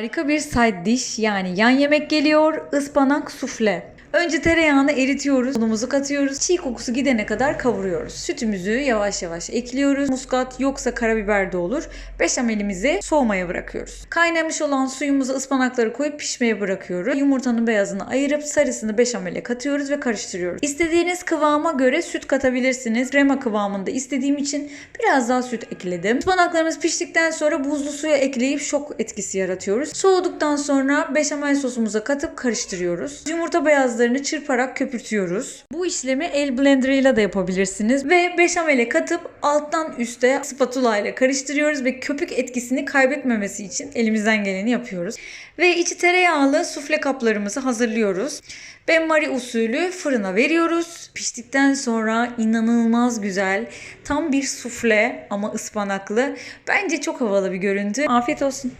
Harika bir side dish yani yan yemek geliyor ıspanak sufle. Önce tereyağını eritiyoruz. Unumuzu katıyoruz. Çiğ kokusu gidene kadar kavuruyoruz. Sütümüzü yavaş yavaş ekliyoruz. Muskat yoksa karabiber de olur. Beşamelimizi soğumaya bırakıyoruz. Kaynamış olan suyumuza ıspanakları koyup pişmeye bırakıyoruz. Yumurtanın beyazını ayırıp sarısını beşamele katıyoruz ve karıştırıyoruz. İstediğiniz kıvama göre süt katabilirsiniz. Krema kıvamında istediğim için biraz daha süt ekledim. Ispanaklarımız piştikten sonra buzlu suya ekleyip şok etkisi yaratıyoruz. Soğuduktan sonra beşamel sosumuza katıp karıştırıyoruz. Yumurta beyazlarını çırparak köpürtüyoruz. Bu işlemi el blenderıyla da yapabilirsiniz. Ve beşamele katıp alttan üste spatula ile karıştırıyoruz ve köpük etkisini kaybetmemesi için elimizden geleni yapıyoruz. Ve içi tereyağlı sufle kaplarımızı hazırlıyoruz. Benmari usulü fırına veriyoruz. Piştikten sonra inanılmaz güzel, tam bir sufle ama ıspanaklı. Bence çok havalı bir görüntü. Afiyet olsun.